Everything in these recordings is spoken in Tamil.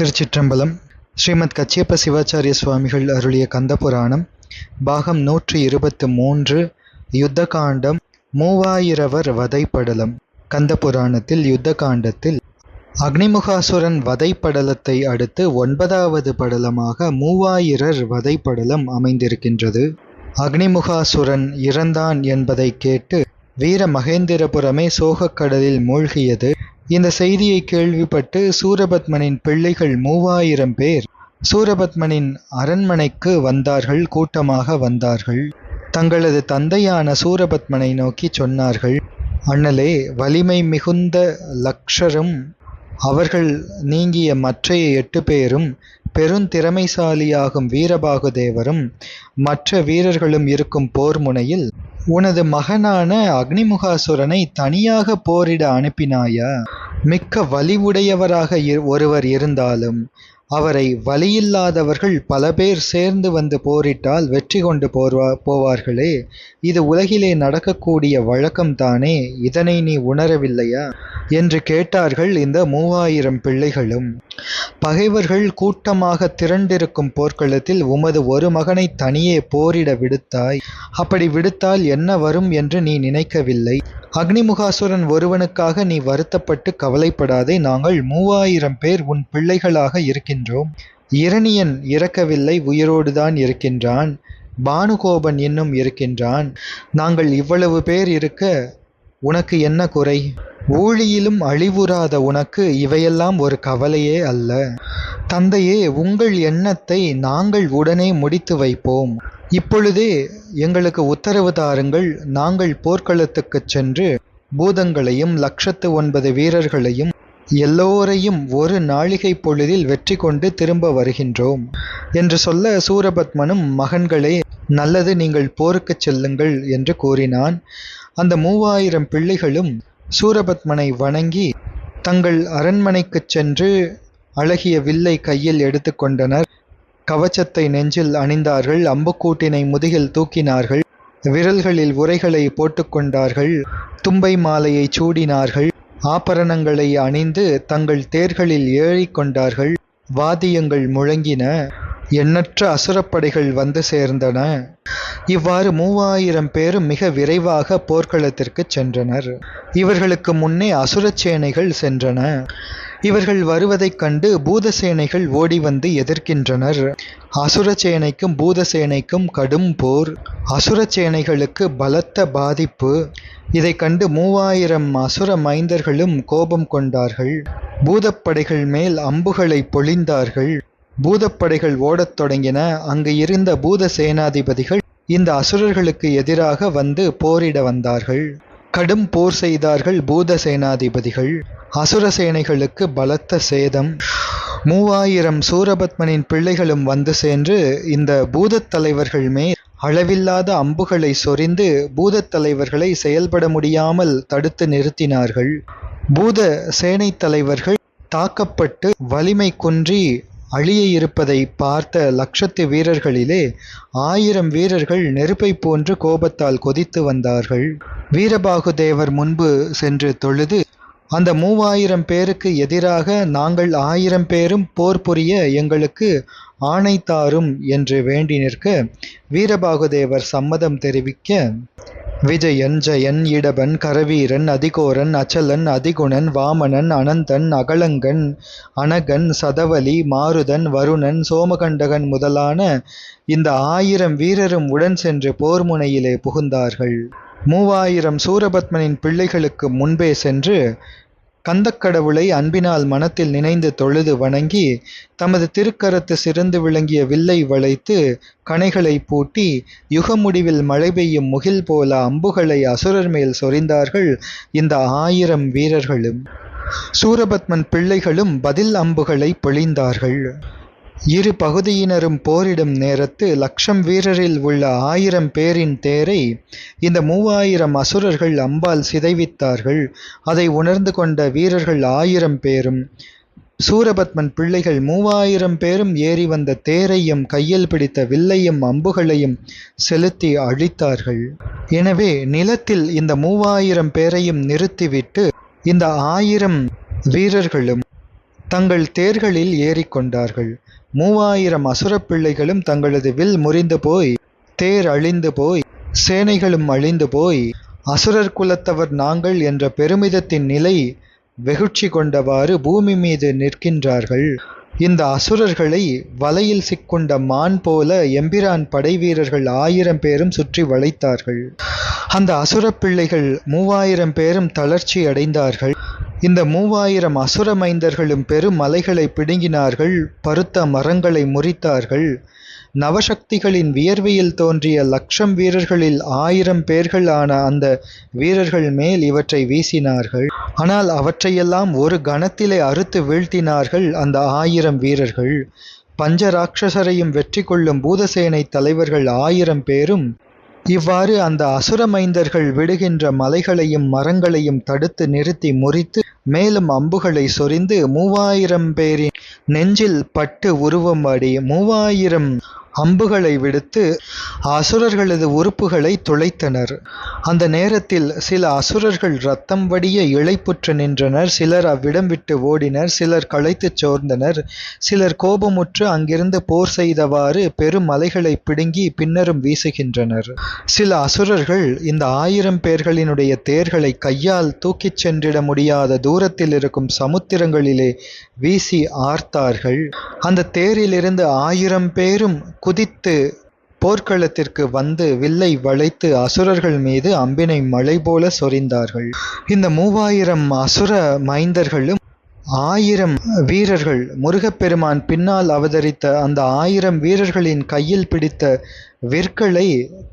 திருச்சிற்றம்பலம் ஸ்ரீமத் கச்சியப்ப சிவாச்சாரிய சுவாமிகள் அருளிய கந்தபுராணம் பாகம் நூற்றி இருபத்து மூன்று யுத்த காண்டம் மூவாயிரவர் வதைப்படலம். கந்தபுராணத்தில் யுத்த காண்டத்தில் அக்னிமுகாசுரன் வதைப்படலத்தை அடுத்து ஒன்பதாவது படலமாக மூவாயிரர் வதைப்படலம் அமைந்திருக்கின்றது. அக்னிமுகாசுரன் இறந்தான் என்பதை கேட்டு வீர மகேந்திரபுரமே சோகக்கடலில் மூழ்கியது. இந்த செய்தியை கேள்விப்பட்டு சூரபத்மனின் பிள்ளைகள் மூவாயிரம் பேர் சூரபத்மனின் அரண்மனைக்கு வந்தார்கள் கூட்டமாக வந்தார்கள். தங்களது தந்தையான சூரபத்மனை நோக்கி சொன்னார்கள் அண்ணலே வலிமை மிகுந்த லக்ஷரும் அவர்கள் நீங்கிய மற்றைய எட்டு பேரும் பெருந்திறமைசாலியாகும் வீரபாகுதேவரும் மற்ற வீரர்களும் இருக்கும் போர் முனையில் உனது மகனான அக்னிமுகாசுரனை தனியாக போரிட அனுப்பினாயா? மிக்க வலிவுடையவராக இரு- ஒருவர் இருந்தாலும் அவரை வலியில்லாதவர்கள் பல பேர் சேர்ந்து வந்து போரிட்டால் வெற்றி கொண்டு போர்வா போவார்களே. இது உலகிலே நடக்கக்கூடிய வழக்கம்தானே இதனை நீ உணரவில்லையா? என்று கேட்டார்கள் இந்த மூவாயிரம் பிள்ளைகளும். பகைவர்கள் கூட்டமாக திரண்டிருக்கும் போர்க்களத்தில் உமது ஒரு மகனை தனியே போரிட விடுத்தாய். அப்படி விடுத்தால் என்ன வரும் என்று நீ நினைக்கவில்லை. அக்னிமுகாசுரன் ஒருவனுக்காக நீ வருத்தப்பட்டு கவலைப்படாதே. நாங்கள் மூவாயிரம் பேர் உன் பிள்ளைகளாக இருக்கின்றோம். இரணியன் இறக்கவில்லை உயிரோடுதான் இருக்கின்றான் பானுகோபன் இன்னும் இருக்கின்றான். நாங்கள் இவ்வளவு பேர் இருக்க உனக்கு என்ன குறை? ஊழியிலும் அழிவுறாத உனக்கு இவையெல்லாம் ஒரு கவலையே அல்ல. தந்தையே உங்கள் எண்ணத்தை நாங்கள் உடனே முடித்து வைப்போம். இப்பொழுதே எங்களுக்கு உத்தரவு தாருங்கள். நாங்கள் போர்க்களத்துக்குச் சென்று பூதங்களையும் லட்சத்து ஒன்பது வீரர்களையும் எல்லோரையும் ஒரு நாழிகை பொழுதில் வெற்றி கொண்டு திரும்ப வருகின்றோம் என்று சொல்ல சூரபத்மனும் மகன்களே நல்லது நீங்கள் போருக்குச் செல்லுங்கள் என்று கூறினான். அந்த மூவாயிரம் பிள்ளைகளும் சூரபத்மனை வணங்கி தங்கள் அரண்மனைக்குச் சென்று அழகிய வில்லை கையில் எடுத்துக்கொண்டனர் கவச்சத்தை நெஞ்சில் அணிந்தார்கள். அம்புக்கூட்டினை முதுகில் தூக்கினார்கள். விரல்களில் உரைகளை போட்டுக்கொண்டார்கள் தும்பை மாலையை சூடினார்கள். ஆபரணங்களை அணிந்து தங்கள் தேர்களில் ஏறிக்கொண்டார்கள் வாத்தியங்கள் முழங்கின. எண்ணற்ற அசுரப்படைகள் வந்து சேர்ந்தன. இவ்வாறு மூவாயிரம் பேரும் மிக விரைவாக போர்க்களத்திற்கு சென்றனர். இவர்களுக்கு முன்னே அசுரச்சேனைகள் சென்றன. இவர்கள் வருவதைக் கண்டு பூதசேனைகள் ஓடி வந்து எதிர்க்கின்றனர். அசுர சேனைக்கும் பூதசேனைக்கும் கடும் போர். அசுரச்சேனைகளுக்கு பலத்த பாதிப்பு. இதைக் கண்டு மூவாயிரம் அசுர மைந்தர்களும் கோபம் கொண்டார்கள். பூதப்படைகள் மேல் அம்புகளை பொழிந்தார்கள். பூதப்படைகள் ஓடத் தொடங்கின. அங்கு இருந்த பூத சேனாதிபதிகள் இந்த அசுரர்களுக்கு எதிராக வந்து போரிட வந்தார்கள். கடும் போர் செய்தார்கள் பூத சேனாதிபதிகள் அசுர சேனைகளுக்கு பலத்த சேதம். மூவாயிரம் சூரபத்மனின் பிள்ளைகளும் வந்து சென்று இந்த பூதத் தலைவர்கள் மேல் அளவில்லாத அம்புகளை சொரிந்து பூதத் தலைவர்களை செயல்பட முடியாமல் தடுத்து நிறுத்தினார்கள். பூத சேனைத் தலைவர்கள் தாக்கப்பட்டு வலிமை குன்றி அழிய இருப்பதை பார்த்த லட்சத்து வீரர்களிலே ஆயிரம் வீரர்கள் நெருப்பை போன்று கோபத்தால் கொதித்து வந்தார்கள். வீரபாகுதேவர் முன்பு சென்று தொழுது அந்த மூவாயிரம் பேருக்கு எதிராக நாங்கள் ஆயிரம் பேரும் போர் புரிய எங்களுக்கு ஆணை தாரும் என்று வேண்டி நிற்க வீரபாகுதேவர் சம்மதம் தெரிவிக்க விஜயன் ஜெயன் இடபன் கரவீரன் அதிகோரன் அச்சலன் அதிகுணன் வாமனன் அனந்தன் அகலங்கன் அனகன் சதவலி மாருதன் வருணன் சோமகண்டகன் முதலான இந்த ஆயிரம் வீரரும் உடன் சென்று போர் முனையிலே புகுந்தார்கள். மூவாயிரம் சூரபத்மனின் பிள்ளைகளுக்கு முன்பே சென்று கந்தக்கடவுளை அன்பினால் மனத்தில் நினைந்து தொழுது வணங்கி தமது திருக்கரத்து சிறந்து விளங்கிய வில்லை வளைத்து கணைகளை பூட்டி யுக முடிவில் மழை பெய்யும் முகில் போல அம்புகளை அசுரர் மேல் சொரிந்தார்கள் இந்த ஆயிரம் வீரர்களும். சூரபத்மன் பிள்ளைகளும் பதில் அம்புகளை பொழிந்தார்கள். இரு பகுதியினரும் போரிடும் நேரத்து லட்சம் வீரரில் உள்ள ஆயிரம் பேரின் தேரை இந்த மூவாயிரம் அசுரர்கள் அம்பால் சிதைவித்தார்கள். அதை உணர்ந்து கொண்ட வீரர்கள் ஆயிரம் பேரும் சூரபத்மன் பிள்ளைகள் மூவாயிரம் பேரும் ஏறி வந்த தேரையும் கையில் பிடித்த வில்லையும் அம்புகளையும் செலுத்தி அழித்தார்கள். எனவே நிலத்தில் இந்த மூவாயிரம் பேரையும் நிறுத்திவிட்டு இந்த ஆயிரம் வீரர்களும் தங்கள் தேர்களில் ஏறிக்கொண்டார்கள் மூவாயிரம் அசுரப் பிள்ளைகளும் தங்களது வில் முறிந்து போய் தேர் அழிந்து போய் சேனைகளும் அழிந்து போய் அசுரர் குலத்தவர் நாங்கள் என்ற பெருமிதத்தின் நிலை வெகுட்சி கொண்டவாறு பூமி மீது நிற்கின்றார்கள். இந்த அசுரர்களை வலையில் சிக்கொண்ட மான் போல எம்பிரான் படை வீரர்கள் ஆயிரம் பேரும் சுற்றி வளைத்தார்கள். அந்த அசுரப் பிள்ளைகள் மூவாயிரம் பேரும் தளர்ச்சி அடைந்தார்கள். இந்த மூவாயிரம் அசுர மைந்தர்களும் பெருமலைகளை பிடுங்கினார்கள் பருத்த மரங்களை முறித்தார்கள். நவசக்திகளின் வியர்வையில் தோன்றிய லட்சம் வீரர்களில் ஆயிரம் பேர்கள் ஆன அந்த வீரர்கள் மேல் இவற்றை வீசினார்கள். ஆனால் அவற்றையெல்லாம் ஒரு கணத்திலே அறுத்து வீழ்த்தினார்கள் அந்த ஆயிரம் வீரர்கள். பஞ்ச ராட்சசரையும் வெற்றி கொள்ளும் பூதசேனை தலைவர்கள் ஆயிரம் பேரும் இவ்வாறு அந்த அசுர மைந்தர்கள் விடுகின்ற மலைகளையும் மரங்களையும் தடுத்து நிறுத்தி முறித்து மேலும் அம்புகளை சொரிந்து மூவாயிரம் பேரின் நெஞ்சில் பட்டு உருவம் அடி மூவாயிரம் அம்புகளை விடுத்து அசுரர்களது உறுப்புகளை துளைத்தனர். அந்த நேரத்தில் சில அசுரர்கள் ரத்தம் வடிய இழைப்புற்று நின்றனர். சிலர் அவ்விடம் விட்டு ஓடினர். சிலர் களைத்துச் சோர்ந்தனர். சிலர் கோபமுற்று அங்கிருந்து போர் செய்தவாறு பெரும் மலைகளை பிடுங்கி பின்னரும் வீசுகின்றனர். சில அசுரர்கள் இந்த ஆயிரம் பேர்களினுடைய தேர்களை கையால் தூக்கிச் சென்றிட முடியாத தூரத்தில் இருக்கும் சமுத்திரங்களிலே வீசி ஆர்த்தார்கள். அந்த தேரிலிருந்து ஆயிரம் பேரும் குதித்து போர்க்களத்திற்கு வந்து வில்லை வளைத்து அசுரர்கள் மீது அம்பினை மழை போல சொரிந்தார்கள். இந்த மூவாயிரம் அசுர மைந்தர்களும் ஆயிரம் வீரர்கள் முருகப்பெருமான் பின்னால் அவதரித்த அந்த ஆயிரம் வீரர்களின் கையில் பிடித்த விற்களை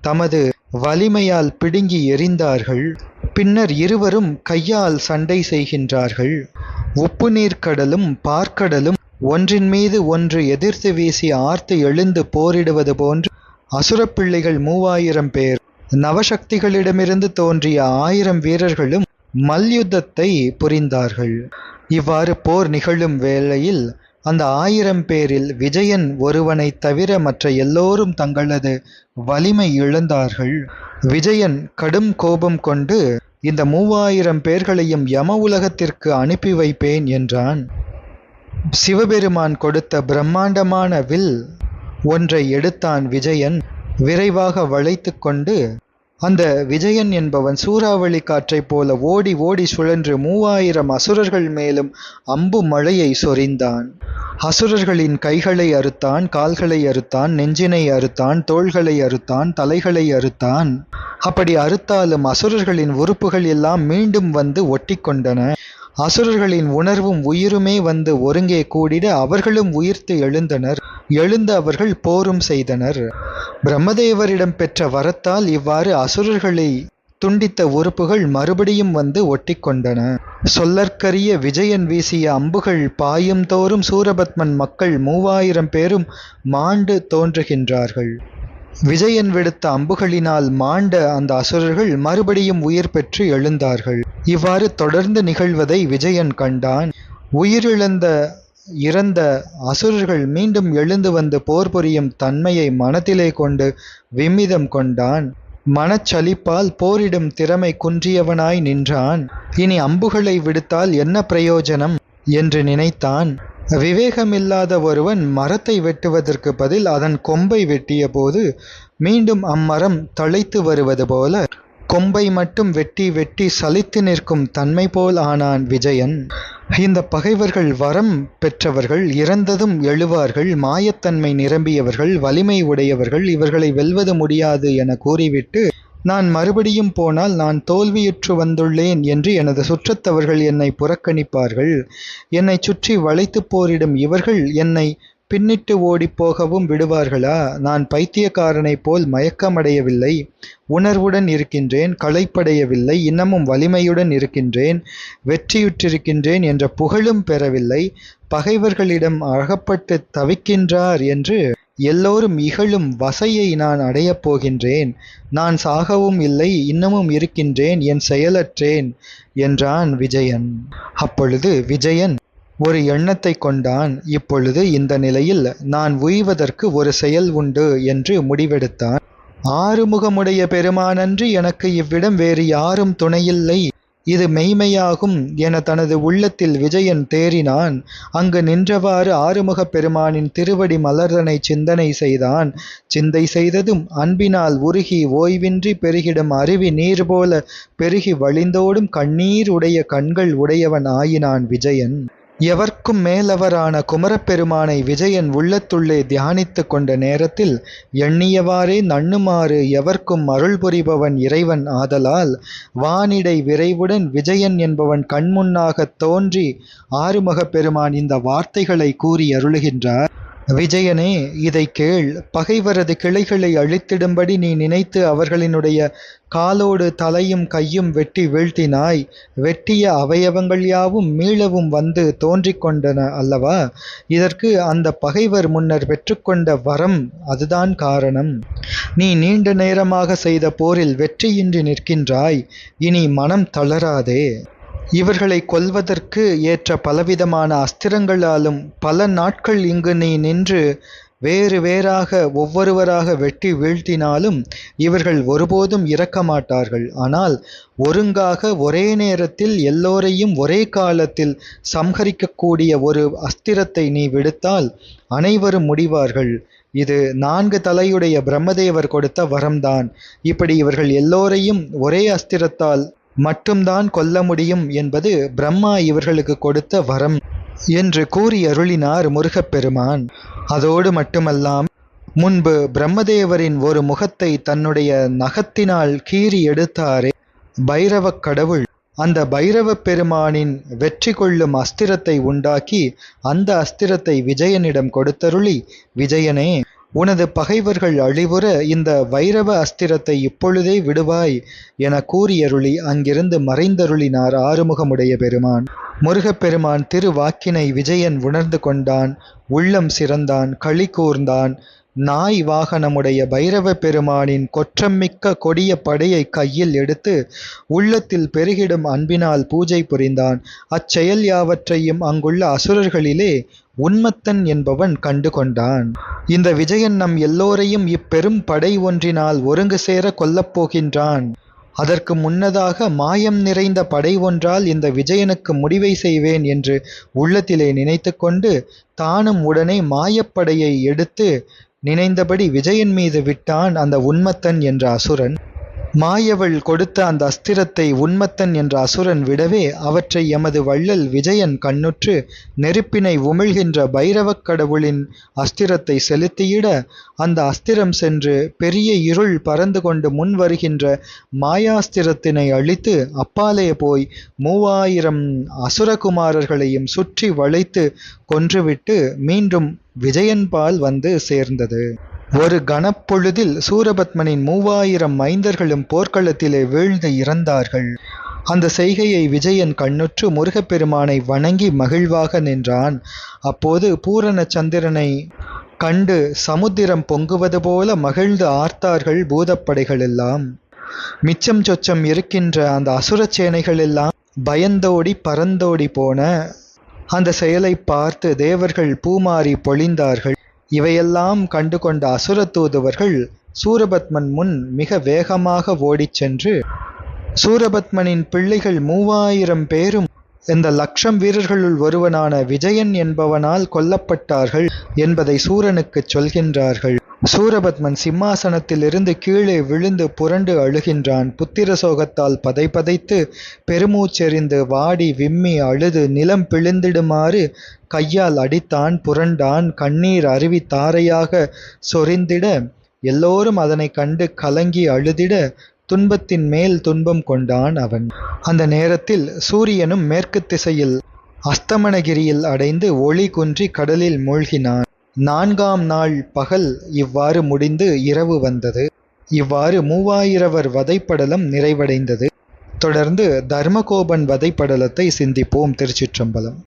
தமது வலிமையால் பிடுங்கி எறிந்தார்கள். பின்னர் இருவரும் கையால் சண்டை செய்கின்றார்கள். உப்பு நீர் கடலும் பார்க்கடலும் ஒன்றின் மீது ஒன்று எதிர்த்து வீசி ஆர்த்து எழுந்து போரிடுவது போன்று அசுரப்பிள்ளைகள் மூவாயிரம் பேர். நவசக்திகளிடமிருந்து தோன்றிய ஆயிரம் வீரர்களும் மல்யுத்தத்தை புரிந்தார்கள். இவ்வாறு போர் நிகழும் வேளையில் அந்த ஆயிரம் பேரில் விஜயன் ஒருவனைத் தவிர மற்ற எல்லோரும் தங்களது வலிமை இழந்தார்கள். விஜயன் கடும் கோபம் கொண்டு இந்த மூவாயிரம் பேர்களையும் யம உலகத்திற்கு அனுப்பி வைப்பேன் என்றான். சிவபெருமான் கொடுத்த பிரம்மாண்டமான வில் ஒன்றை எடுத்தான் விஜயன் விரைவாக வளைத்து கொண்டு அந்த விஜயன் என்பவன் சூறாவளி காற்றைப் போல ஓடி ஓடி சுழன்று மூவாயிரம் அசுரர்கள் மேலும் அம்பு மழையை சொரிந்தான். அசுரர்களின் கைகளை அறுத்தான் கால்களை அறுத்தான் நெஞ்சினை அறுத்தான் தோள்களை அறுத்தான் தலைகளை அறுத்தான். அப்படி அறுத்தாலும் அசுரர்களின் உறுப்புகள் எல்லாம் மீண்டும் வந்து ஒட்டிக்கொண்டன அசுரர்களின் உணர்வும் உயிருமே வந்து ஒருங்கே கூடிட அவர்களும் உயிர்த்து எழுந்தனர். எழுந்த அவர்கள் போரும் செய்தனர். பிரம்மதேவரிடம் பெற்ற வரத்தால் இவ்வாறு அசுரர்களை துண்டித்த உறுப்புகள் மறுபடியும் வந்து ஒட்டிக்கொண்டன. சொல்லற்கரிய விஜயன் வீசிய அம்புகள் பாயும் தோறும் சூரபத்மன் மக்கள் மூவாயிரம் பேரும் மாண்டு தோன்றுகின்றார்கள். விஜயன் விடுத்த அம்புகளினால் மாண்ட அந்த அசுரர்கள் மறுபடியும் உயிர் பெற்று எழுந்தார்கள். இவ்வாறு தொடர்ந்து நிகழ்வதை விஜயன் கண்டான். உயிரிழந்த இறந்த அசுரர்கள் மீண்டும் எழுந்து வந்து போர் புரியும் தன்மையை மனத்திலே கொண்டு விம்மிதம் கொண்டான். மனச்சலிப்பால் போரிடும் திறமை குன்றியவனாய் நின்றான். இனி அம்புகளை விடுத்தால் என்ன பிரயோஜனம் என்று நினைத்தான். விவேகமில்லாத ஒருவன் மரத்தை வெட்டுவதற்கு பதில் அதன் கொம்பை வெட்டிய போது மீண்டும் அம்மரம் தழைத்து வருவது போல கொம்பை மட்டும் வெட்டி வெட்டி சலித்து நிற்கும் தன்மை போல் ஆனான் விஜயன். இந்த பகைவர்கள் வரம் பெற்றவர்கள் இறந்ததும் எழுவார்கள் மாயத்தன்மை நிரம்பியவர்கள் வலிமை உடையவர்கள் இவர்களை வெல்வது முடியாது என கூறிவிட்டு நான் மறுபடியும் போனால் நான் தோல்வியுற்று வந்துள்ளேன் என்று எனது சுற்றத்தவர்கள் என்னை புறக்கணிப்பார்கள். என்னை சுற்றி வளைத்து போரிடும் இவர்கள் என்னை பின்னிட்டு ஓடிப்போகவும் விடுவார்களா? நான் பைத்தியக்காரனைப் போல் மயக்கமடையவில்லை. உணர்வுடன் இருக்கின்றேன் களைப்படையவில்லை இன்னமும் வலிமையுடன் இருக்கின்றேன் வெற்றியுற்றிருக்கின்றேன் என்ற புகழும் பெறவில்லை. பகைவர்களிடம் அகப்பட்டு தவிக்கின்றார் என்று எல்லோரும் இகழும் வசையை நான் அடையப் போகின்றேன். நான் சாகவும் இல்லை இன்னமும் இருக்கின்றேன் என் செயலற்றேன் என்றான் விஜயன். அப்பொழுது விஜயன் ஒரு எண்ணத்தை கொண்டான். இப்பொழுது இந்த நிலையில் நான் உய்வதற்கு ஒரு செயல் உண்டு என்று முடிவெடுத்தான். ஆறுமுகமுடைய பெருமானன்றி எனக்கு இவ்விடம் வேறு யாரும் துணையில்லை. இது மெய்மையாகும் என தனது உள்ளத்தில் விஜயன் தேறினான். அங்கு நின்றவாறு ஆறுமுகப் பெருமானின் திருவடி மலர்தனைச் சிந்தனை செய்தான். சிந்தை செய்ததும் அன்பினால் உருகி ஓய்வின்றி பெருகிடும் அருவி நீர் போல பெருகி வழிந்தோடும் கண்ணீர் உடைய கண்கள் உடையவன் ஆயினான் விஜயன். எவர்க்கும் மேலவரான குமரப்பெருமானை விஜயன் உள்ளத்துள்ளே தியானித்துக் கொண்ட நேரத்தில் எண்ணியவாறே நண்ணுமாறு எவர்க்கும் அருள் புரிபவன் இறைவன் ஆதலால் வானிடை விரைவுடன் விஜயன் என்பவன் கண்முன்னாகத் தோன்றி ஆறுமுகப் பெருமான் இந்த வார்த்தைகளை கூறி அருளுகின்றார். விஜயனே இதை கேள். பகைவரது கிளைகளை அழித்திடும்படி நீ நினைத்து அவர்களினுடைய காலோடு தலையும் கையும் வெட்டி வீழ்த்தினாய். வெட்டிய அவயவங்கள் யாவும் மீளவும் வந்து தோன்றிக் கொண்டன அல்லவா? இதற்கு அந்த பகைவர் முன்னர் பெற்றுக்கொண்ட வரம் அதுதான் காரணம். நீ நீண்ட நேரமாக செய்த போரில் வெற்றியின்றி நிற்கின்றாய். இனி மனம் தளராதே. இவர்களை கொல்வதற்கு ஏற்ற பலவிதமான அஸ்திரங்களாலும் பல நாட்கள் இங்கு நீ நின்று வேறு வேறாக ஒவ்வொருவராக வெட்டி வீழ்த்தினாலும் இவர்கள் ஒருபோதும் இறக்க மாட்டார்கள் ஆனால் ஒருங்காக ஒரே நேரத்தில் எல்லோரையும் ஒரே காலத்தில் சம்ஹரிக்கக்கூடிய ஒரு அஸ்திரத்தை நீ விடுத்தால் அனைவரும் முடிவார்கள். இது நான்கு தலையுடைய பிரம்மதேவர் கொடுத்த வரம்தான் இப்படி இவர்கள் எல்லோரையும் ஒரே அஸ்திரத்தால் மட்டும்தான் கொல்ல முடியும் என்பது பிரம்மா இவர்களுக்கு கொடுத்த வரம் என்று கூறி அருளினார் முருகப்பெருமான். அதோடு மட்டுமல்லாம் முன்பு பிரம்மதேவரின் ஒரு முகத்தை தன்னுடைய நகத்தினால் கீறி எடுத்தாரே பைரவக் கடவுள். அந்த பைரவப் பெருமானின் வெற்றி கொள்ளும் அஸ்திரத்தை உண்டாக்கி அந்த அஸ்திரத்தை விஜயனிடம் கொடுத்தருளி விஜயனே உனது பகைவர்கள் அழிவுற இந்த வைரவ அஸ்திரத்தை இப்பொழுதே விடுவாய் என கூறியருளி அங்கிருந்து மறைந்தருளினார் ஆறுமுகமுடைய பெருமான். முருகப்பெருமான் திருவாக்கினை விஜயன் உணர்ந்து கொண்டான் உள்ளம் சிறந்தான் களி கூர்ந்தான் நாய் வாகனமுடைய பைரவ பெருமானின் கொற்றம்மிக்க கொடிய படையை கையில் எடுத்து உள்ளத்தில் பெருகிடும் அன்பினால் பூஜை புரிந்தான். அச்செயல் யாவற்றையும் அங்குள்ள அசுரர்களிலே உன்மத்தன் என்பவன் கண்டு கொண்டான் இந்த விஜயன் நம் எல்லோரையும் இப்பெரும் படை ஒன்றினால் ஒருங்கு சேர கொல்லப்போகின்றான் அதற்கு முன்னதாக மாயம் நிறைந்த படை ஒன்றால் இந்த விஜயனுக்கு முடிவை செய்வேன் என்று உள்ளத்திலே நினைத்து கொண்டு தானும் உடனே மாயப்படையை எடுத்து நினைந்தபடி விஜயன் மீது விட்டான் அந்த உன்மத்தன் என்ற அசுரன். மாயவள் கொடுத்த அந்த அஸ்திரத்தை உன்மத்தன் என்ற அசுரன் விடவே அவற்றை எமது வள்ளல் விஜயன் கண்ணுற்று நெருப்பினை உமிழ்கின்ற பைரவக் கடவுளின் அஸ்திரத்தை செலுத்தியிட அந்த அஸ்திரம் சென்று பெரிய இருள் பறந்து கொண்டு முன் வருகின்ற மாயாஸ்திரத்தினை அழித்து அப்பாலே போய் மூவாயிரம் அசுரகுமாரர்களையும் சுற்றி வளைத்து கொன்றுவிட்டு மீண்டும் விஜயன்பால் வந்து சேர்ந்தது. ஒரு கணப்பொழுதில் சூரபத்மனின் மூவாயிரம் மைந்தர்களும் போர்க்களத்திலே வீழ்ந்து இறந்தார்கள். அந்த செய்கையை விஜயன் கண்ணுற்று முருகப்பெருமானை வணங்கி மகிழ்வாக நின்றான். அப்போது பூரண சந்திரனை கண்டு சமுத்திரம் பொங்குவது போல மகிழ்ந்து ஆர்த்தார்கள் பூதப்படைகள் எல்லாம். மிச்சம் சொச்சம் இருக்கின்ற அந்த அசுர சேனைகள் எல்லாம் பயந்தோடி பறந்தோடி போன. அந்த செயலை பார்த்து தேவர்கள் பூமாறி பொழிந்தார்கள். இவையெல்லாம் கண்டு கொண்ட அசுர தூதுவர்கள் சூரபத்மன் முன் மிக வேகமாக ஓடிச் சென்று சூரபத்மனின் பிள்ளைகள் மூவாயிரம் பேரும் இந்த லட்சம் வீரர்களுள் ஒருவனான விஜயன் என்பவனால் கொல்லப்பட்டார்கள் என்பதை சூரனுக்குச் சொல்கின்றார்கள். சூரபத்மன் சிம்மாசனத்திலிருந்து கீழே விழுந்து புரண்டு அழுகின்றான். புத்திர சோகத்தால் பதைபதைத்து பெருமூச்செறிந்து வாடி விம்மி அழுது நிலம் பிழிந்திடுமாறு கையால் அடித்தான் புரண்டான். கண்ணீர் அருவி தாரையாக சொரிந்திட எல்லோரும் அதனை கண்டு கலங்கி அழுதிட துன்பத்தின் மேல் துன்பம் கொண்டான் அவன். அந்த நேரத்தில் சூரியனும் மேற்கு திசையில் அஸ்தமனகிரியில் அடைந்து ஒளி குன்றி கடலில் மூழ்கினான். நான்காம் நாள் பகல் இவ்வாறு முடிந்து இரவு வந்தது. இவ்வாறு மூவாயிரவர் வதைப்படலம் நிறைவடைந்தது. தொடர்ந்து தர்மகோபன் வதைப்படலத்தை சிந்திப்போம் திருச்சிற்றம்பலம்.